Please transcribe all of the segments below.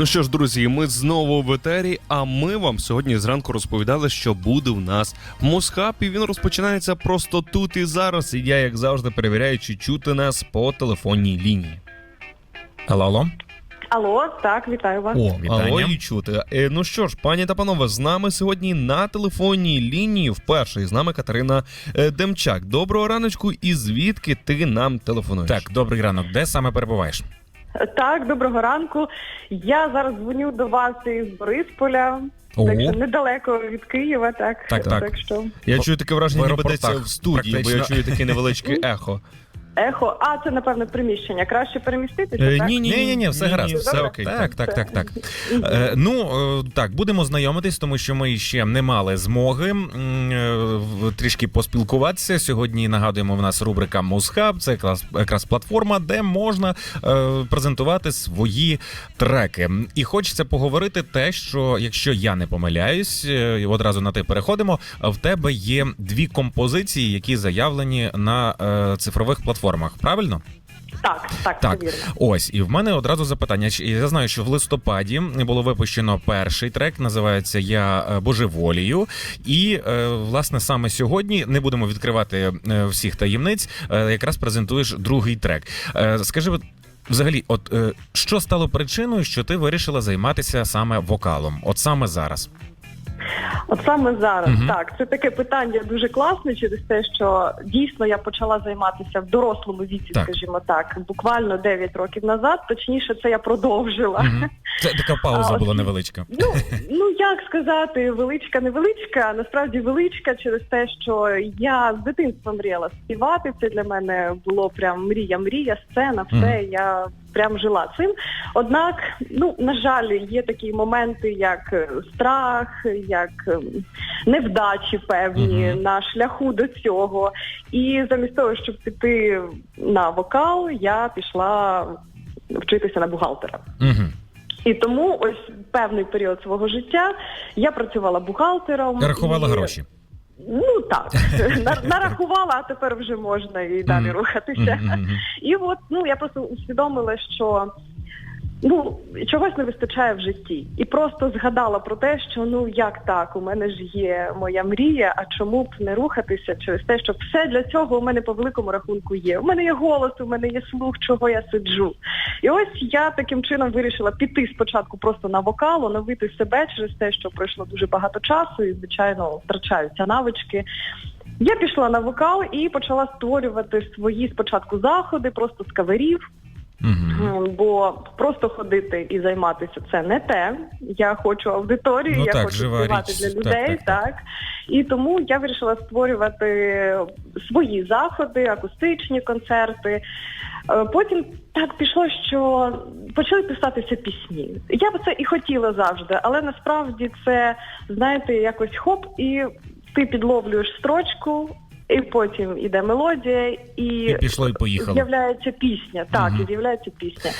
Ну що ж, друзі, ми знову в етері. А ми вам сьогодні зранку розповідали, що буде в нас Мосхаб, і він розпочинається просто тут і зараз. І я, як завжди, перевіряю, чи чути нас по телефонній лінії. Алло, алло. Алло, так, вітаю вас. О, Вітання. алло, і чути. Е, ну що ж, пані та панове, з нами сьогодні на телефонній лінії вперше з нами Катерина е, Демчак. Доброго раночку, і звідки ти нам телефонуєш? Так, добрий ранок. Де саме перебуваєш? Так, доброго ранку. Я зараз дзвоню до вас із Борисполя. О. Так що недалеко від Києва, так. Так, так. так що Я чую таке враження, ніби десь в студії, бо я чую таке невеличке ехо. Ехо. А, це напевно приміщення. Краще переміститися, Е, так? ні, ні, Ні, ні, ні, все гаразд. все Добре. окей. Так, так, так, так. Е, ну е, так, будемо знайомитись, тому що ми ще не мали змоги м, е, в- трішки поспілкуватися. Сьогодні нагадуємо, в нас рубрика Музхаб. Це якраз, якраз платформа, де можна е, презентувати свої треки. І хочеться поговорити те, що якщо я не помиляюсь, е, одразу на те переходимо. В тебе є дві композиції, які заявлені на е, цифрових платформах. Правильно? Так, так, Так, вірно. ось і в мене одразу запитання. Я знаю, що в листопаді було випущено перший трек, називається Я е, божеволію. І е, власне саме сьогодні не будемо відкривати е, всіх таємниць. Якраз презентуєш другий трек. Скажи, взагалі, от що стало причиною, що ти вирішила займатися саме вокалом? От саме зараз. От саме зараз, Мгм. так, це таке питання дуже класне через те, що дійсно я почала займатися в дорослому віці, Так. скажімо так, буквально 9 років назад. Точніше, це я продовжила. Мгм. Це така пауза А, була невеличка. Ну, ну як сказати, величка, невеличка, насправді величка через те, що я з дитинства мріяла співати. Це для мене було прям мрія, мрія, сцена, все. Мгм. Я прям жила цим. Однак, ну на жаль, є такі моменти, як е, страх, як ем, невдачі певні Мгм. на шляху до цього. І замість того, щоб піти на вокал, я пішла вчитися на бухгалтера. Угу. І тому ось певний період свого життя я працювала бухгалтером. Рахувала і- гроші. Ну так, На- нарахувала, а тепер вже можна і далі рухатися. І от ну я просто усвідомила, що ну чогось не вистачає в житті, і просто згадала про те, що ну як так, у мене ж є моя мрія, а чому б не рухатися через те, що все для цього у мене по великому рахунку є. У мене є голос, у мене є слух, чого я сиджу. І ось я таким чином вирішила піти спочатку просто на вокал, оновити себе через те, що пройшло дуже багато часу, і звичайно втрачаються навички. Я пішла на вокал і почала створювати свої спочатку заходи, просто з каверів. М, Бо просто ходити і займатися це не те. Я хочу аудиторію, Ну я так, хочу співати для людей, так, так, так. І тому я вирішила створювати свої заходи, акустичні концерти. Е, Потім так пішло, що почали писатися пісні. Я б це і хотіла завжди, але насправді це, знаєте, якось хоп, і ти підловлюєш строчку, і потім іде мелодія, і, І пішло, і поїхало. з'являється пісня. Так, Мгм. і з'являється пісня.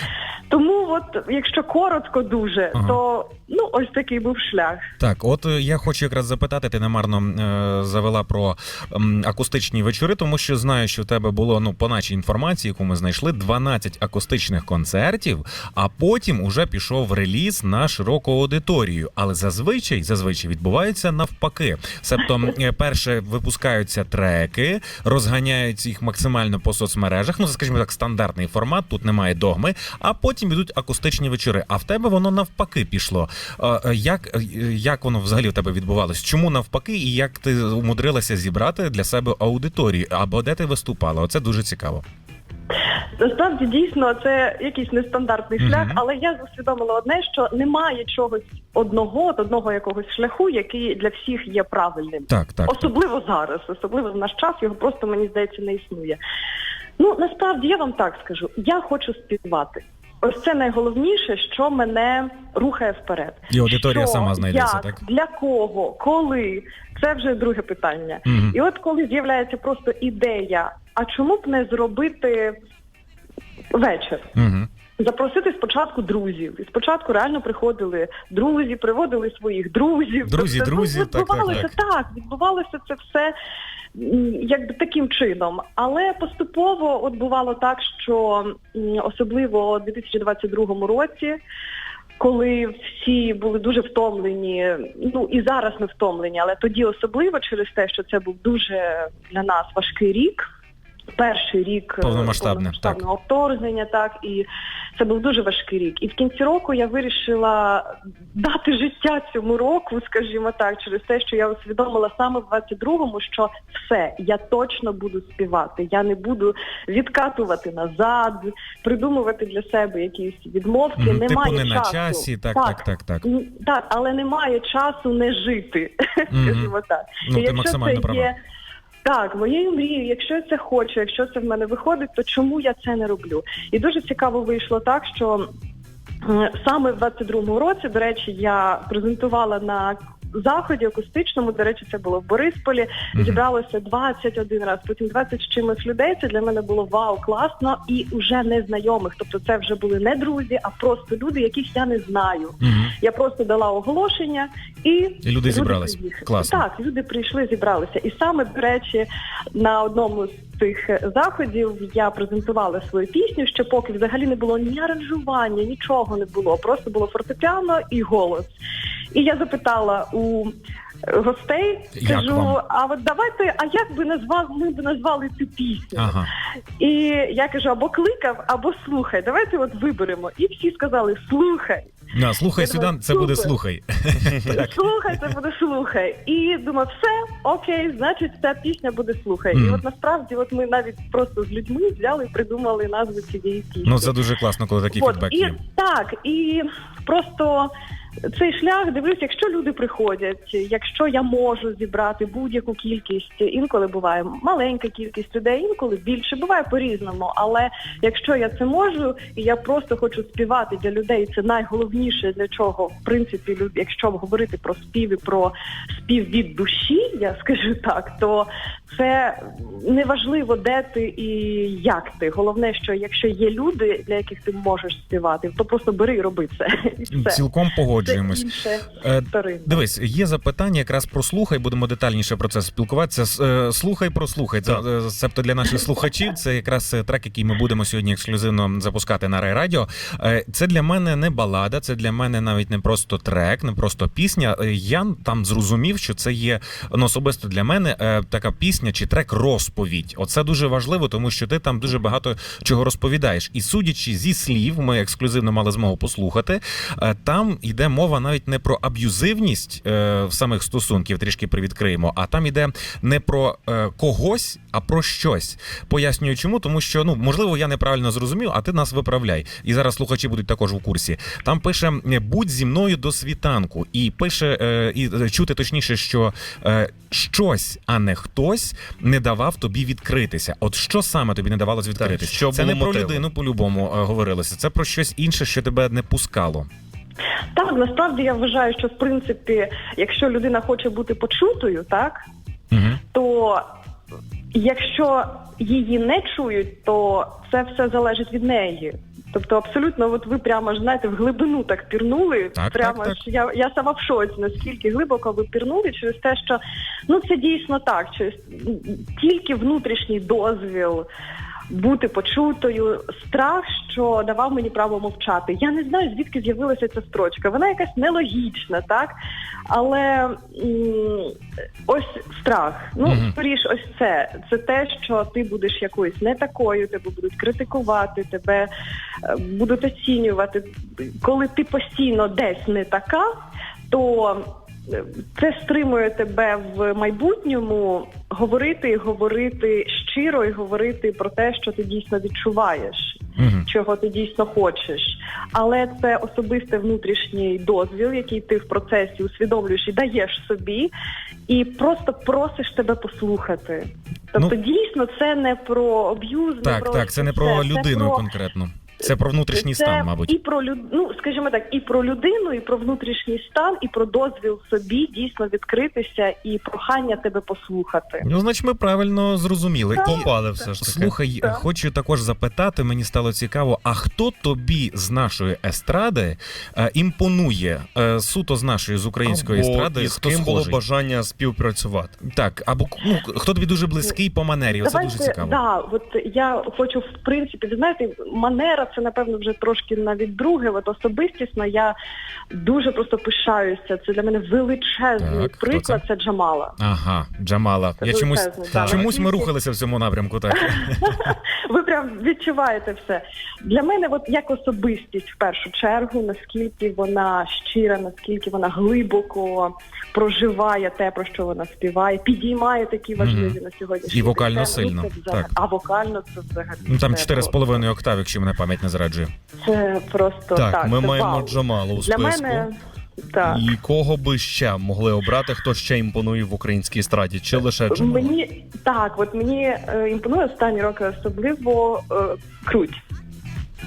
Тому, от, якщо коротко дуже, Ага. то ну ось такий був шлях. Так, от е, я хочу якраз запитати, ти немарно е, завела про м, акустичні вечори, тому що знаю, що в тебе було ну по нашій інформації, яку ми знайшли, 12 акустичних концертів, а потім уже пішов реліз на широку аудиторію. Але зазвичай зазвичай відбувається навпаки. Себто, е, перше випускаються треки, розганяють їх максимально по соцмережах. Ну, скажімо так, стандартний формат, тут немає догми. А потім йдуть акустичні вечори. А в тебе воно навпаки пішло. Е, Як, е, як воно взагалі в тебе відбувалось? Чому навпаки, і як ти умудрилася зібрати для себе аудиторію? Або де ти виступала? Оце дуже цікаво. Насправді дійсно це якийсь нестандартний шлях, але я усвідомила одне, що немає чогось одного, одного якогось шляху, який для всіх є правильним. Так, так. Особливо зараз, особливо в наш час, його просто мені здається не існує. Ну насправді я вам так скажу: я хочу співати. Ось це найголовніше, що мене рухає вперед. І аудиторія Що, сама знайдеться, як, так? Для кого, коли? Це вже друге питання. Мгм. І от коли з'являється просто ідея, а чому б не зробити вечір? Угу. Запросити спочатку друзів. І спочатку реально приходили друзі, приводили своїх друзів. Друзі, Тобто, друзі, ну, так, так, відбувалося так. відбувалося це все якби таким чином. Але поступово от бувало так, що особливо у 2022 році коли всі були дуже втомлені, ну і зараз ми втомлені, але тоді особливо через те, що це був дуже для нас важкий рік. Перший рік е, Повномасштабне, вторгнення, так і це був дуже важкий рік. І в кінці року я вирішила дати життя цьому року, скажімо так, через те, що я усвідомила саме в 22-му, що все, я точно буду співати. Я не буду відкатувати назад, придумувати для себе якісь відмовки. Мгм, Немає типу не часу. на часі, так, так, так, так. М, Так, але немає часу не жити, Мгм. скажімо так. Ну, І ти максимально права. Так, моєю мрією, якщо я це хочу, якщо це в мене виходить, то чому я це не роблю? І дуже цікаво вийшло так, що саме в 22-му році, до речі, я презентувала на заході акустичному, до речі, це було в Борисполі. Мгм. Зібралося 21 раз, потім 20 з чимось людей. Це для мене було вау, класно і вже незнайомих. Тобто це вже були не друзі, а просто люди, яких я не знаю. Мгм. Я просто дала оголошення і, І люди зібрались. Класно. Так, люди прийшли, зібралися. І саме, до речі, на одному з цих заходів я презентувала свою пісню, що поки взагалі не було ні аранжування, нічого не було. Просто було фортепіано і голос. І я запитала у гостей, Як кажу, вам? а от давайте, а як би назвав, ми б назвали цю пісню? Ага. І я кажу, або кликав, або слухай. Давайте от виберемо. І всі сказали слухай. На, слухай сюди, це буде слухай. Слухай, це буде слухай. І думав, все, окей, значить, ця пісня буде слухай. Мгм. І от насправді, от ми навіть просто з людьми взяли і придумали назву цієї пісні. Ну це дуже класно, коли такий От, фідбек і є. так, і просто цей шлях дивлюсь, якщо люди приходять, якщо я можу зібрати будь-яку кількість, інколи буває маленька кількість людей, інколи більше, буває по-різному. Але якщо я це можу, і я просто хочу співати для людей, це найголовніше для чого, в принципі, люд- якщо говорити про спів і про спів від душі, я скажу так, то це неважливо, де ти і як ти. Головне, що якщо є люди, для яких ти можеш співати, то просто бери і роби це. І все. Цілком Це погоджуємось. інше Е. Дивись, є запитання якраз про слухай. Будемо детальніше про це спілкуватися. Е, Слухай про слухай. Це е, себто для наших слухачів. Це якраз е, трек, який ми будемо сьогодні ексклюзивно запускати на райрадіо. Це для мене не балада, це для мене навіть не просто трек, не просто пісня. Я там зрозумів, що це є ну, особисто для мене така пісня чи трек розповідь. Оце дуже важливо, тому що ти там дуже багато чого розповідаєш. І судячи зі слів, ми ексклюзивно мали змогу послухати. е, Там йде мова навіть не про аб'юзивність е, самих стосунків, трішки привідкриємо, а там йде не про е, когось, а про щось. Пояснюю, чому, тому що ну можливо я неправильно зрозумів, а ти нас виправляй. І зараз слухачі будуть також в курсі. Там пише будь зі мною до світанку, і пише е, і е, чути точніше, що е, щось, а не хтось не давав тобі відкритися. От що саме тобі не давалось відкритися? що це було не про мотивом? людину по-любому е, говорилося. Це про щось інше, що тебе не пускало. Так, насправді я вважаю, що в принципі, якщо людина хоче бути почутою, так Угу. то якщо її не чують, то це все залежить від неї. Тобто абсолютно, от ви прямо ж знаєте, в глибину так пірнули. Так, прямо так, ж я, я сама в шоці, наскільки глибоко ви пірнули через те, що ну це дійсно так, через тільки внутрішній дозвіл. Бути почутою, страх, що давав мені право мовчати. Я не знаю, звідки з'явилася ця строчка. Вона якась нелогічна, так? Але м, ось страх. Ну, скоріш, ось це. Це те, що ти будеш якоюсь не такою, тебе будуть критикувати, тебе е, будуть оцінювати. Коли ти постійно десь не така, то це стримує тебе в майбутньому говорити і говорити щиро і говорити про те, що ти дійсно відчуваєш Угу. чого ти дійсно хочеш. Але це особистий внутрішній дозвіл, який ти в процесі усвідомлюєш і даєш собі, і просто просиш тебе послухати. Тобто, Ну, дійсно, це не про об'юз, не Так, про так, це не про це людину про- конкретно. Це про внутрішній це стан, мабуть. І про люд... ну, скажімо так, і про людину, і про внутрішній стан, і про дозвіл собі дійсно відкритися і прохання тебе послухати. Ну, значить, ми правильно зрозуміли. І Попали все ж таки. слухай, Так. хочу також запитати, мені стало цікаво, а хто тобі з нашої естради е, імпонує е, суто з нашої з української Або естради? з Хто ким було бажання співпрацювати? Так, або ну, хто тобі дуже близький по манері? Оце дуже цікаво. Да, от я хочу в принципі, ви знаєте, манера це напевно вже трошки навіть друге. От особистісно я дуже просто пишаюся. Це для мене величезний Так, приклад. Це Джамала. Ага, Джамала. Це Я чомусь так. чомусь ми рухалися в цьому напрямку. Так Ви прям відчуваєте все. Для мене, от як особистість в першу чергу, наскільки вона щира, наскільки вона глибоко проживає те, про що вона співає, підіймає такі важливі Мгм. на сьогоднішній І вокально теми. сильно, Ну, це взагалі- так. А вокально це взагалі. ну там це чотири з просто- половиною октав, якщо мене пам'ять не зраджує. Це просто Так, так. ми це маємо вау. Джамалу у Для мене так. І кого би ще могли обрати, хто ще імпонує в українській естраді? Чи лише Джамала? Мені так, от мені е, імпонує останні роки особливо е, круть.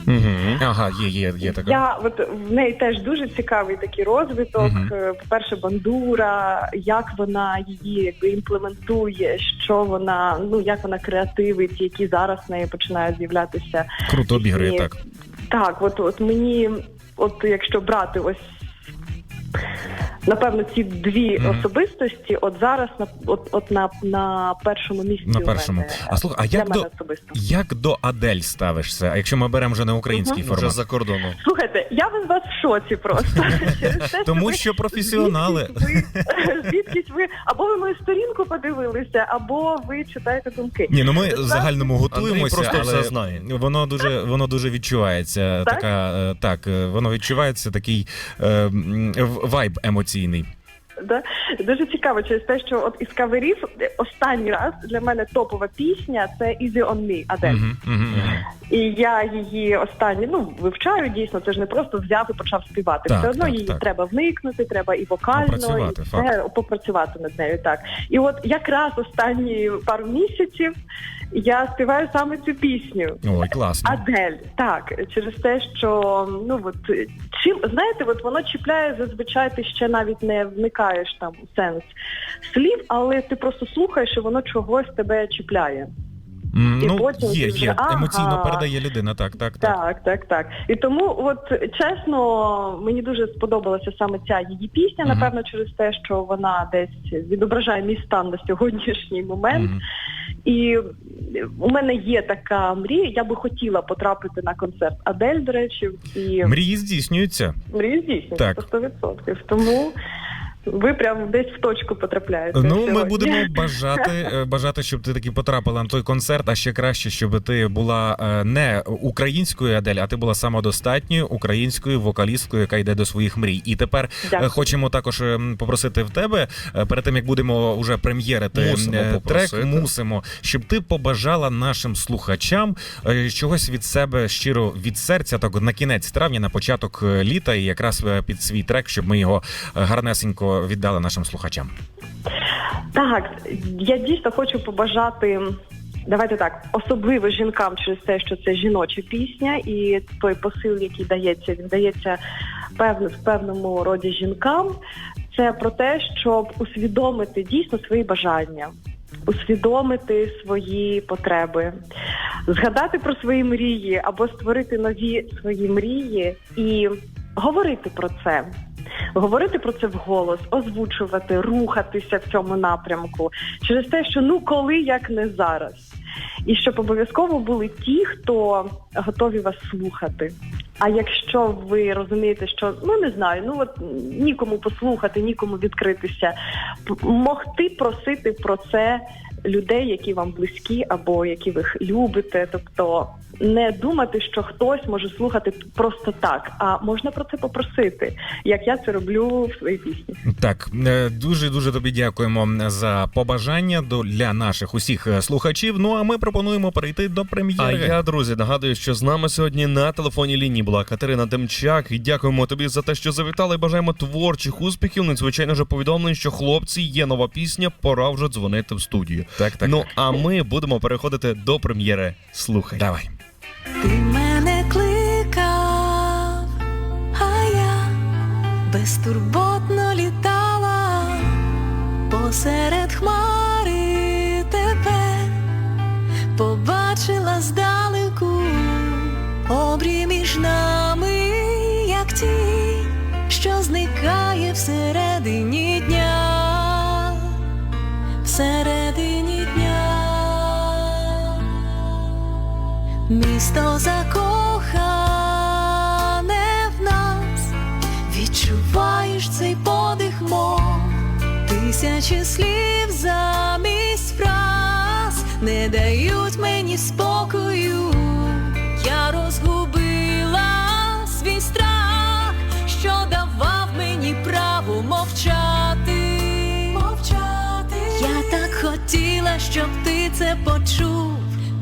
Угу. Ага, є, є, є така. Я от в неї теж дуже цікавий такий розвиток. Е, По-перше, бандура, як вона її якби імплементує, що вона, ну як вона креативить, які зараз в неї починають з'являтися. Круто обіграє, так. Так, от от мені, от якщо брати ось. Напевно, ці дві Мгм. особистості, от зараз на от, от на, на першому місці. На у першому. мене, А слухай, а як до як до Адель ставишся? А якщо ми беремо вже не український Мгм. Вже формат? за кордоном. Слухайте, я без вас в шоці просто. Тому що професіонали. Звідкись ви, звідкись ви або ви мою сторінку подивилися, або ви читаєте думки. Ні, ну ми в загальному готуємося, просто але все знає. воно дуже воно дуже відчувається. Така е, так, е, воно відчувається такий е, вайб емоційний. Да? Дуже цікаво через те, що от із каверів останній раз для мене топова пісня це Easy on Me Адель. Мгм, мгм, мгм. І я її останні ну вивчаю дійсно. Це ж не просто взяв і почав співати. Так, Все одно так, її так. треба вникнути, треба і вокально, Попрацювати, і факт. все, попрацювати над нею. Так і от якраз останні пару місяців я співаю саме цю пісню. Ой, класно. Адель, так, через те, що ну от чим знаєте, от воно чіпляє зазвичай ти ще навіть не вникаєш там у сенс слів, але ти просто слухаєш, і воно чогось тебе чіпляє. І Ну, потім є, вже, є. ага. Емоційно передає людина. Так, так, так. Так, так, так. І тому, от чесно, мені дуже сподобалася саме ця її пісня, напевно, через те, що вона десь відображає мій стан на сьогоднішній момент. І у мене є така мрія. Я би хотіла потрапити на концерт Адель, до речі, і Мрії здійснюються. Мрії здійснюється сто 100%. Тому ви прям десь в точку потрапляєте. Ну, ми будемо бажати, е, бажати, щоб ти таки потрапила на той концерт, а ще краще, щоб ти була е, не українською Адель, а ти була самодостатньою українською вокалісткою, яка йде до своїх мрій. І тепер е, Дякую. хочемо також попросити в тебе перед тим, як будемо вже прем'єрити Мусимо трек, попросити. мусимо, щоб ти побажала нашим слухачам чогось від себе щиро від серця, так на кінець травня, на початок літа, і якраз під свій трек, щоб ми його е, віддали нашим слухачам. Так, я дійсно хочу побажати. Давайте так, особливо жінкам через те, що це жіноча пісня, і той посил, який дається, він дається певно в певному роді жінкам. Це про те, щоб усвідомити дійсно свої бажання, усвідомити свої потреби, згадати про свої мрії або створити нові свої мрії і говорити про це. Говорити про це вголос, озвучувати, рухатися в цьому напрямку через те, що ну коли як не зараз, і щоб обов'язково були ті, хто готові вас слухати. А якщо ви розумієте, що ну не знаю, ну от нікому послухати, нікому відкритися, могти просити про це людей, які вам близькі або які ви любите, тобто не думати, що хтось може слухати просто так, а можна про це попросити, як я це роблю в своїй пісні. Так, дуже дуже тобі дякуємо за побажання до для наших усіх е, слухачів. Ну а ми пропонуємо перейти до А я, друзі, нагадую, що з нами сьогодні на телефонній лінії була Катерина Демчак. І дякуємо тобі за те, що завітали. і Бажаємо творчих успіхів. Ну, і, звичайно повідомлень, що хлопці є нова пісня. Пора вже дзвонити в студію. Так, так. Ну а ми будемо переходити до прем'єри. Слухай. давай. Ти мене кликав, а я безтурботно літала посеред хмари мовчати, мовчати. Я так хотіла, щоб ти це почув.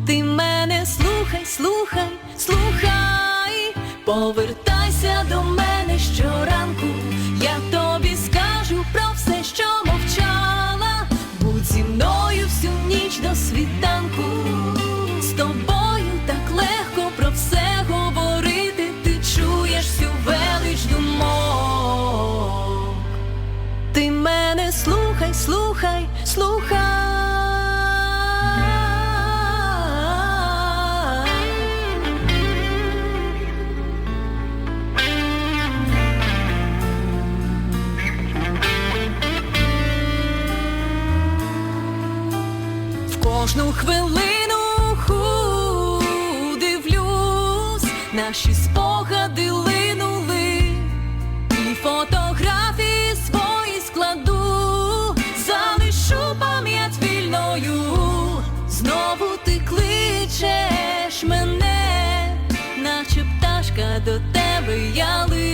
Ти мене слухай, слухай, слухай, повертайся до мене щоранку. Я тобі скажу про все, що мовчала. Будь зі мною всю ніч до світанку. слухай, слухай. до тебе я лишу.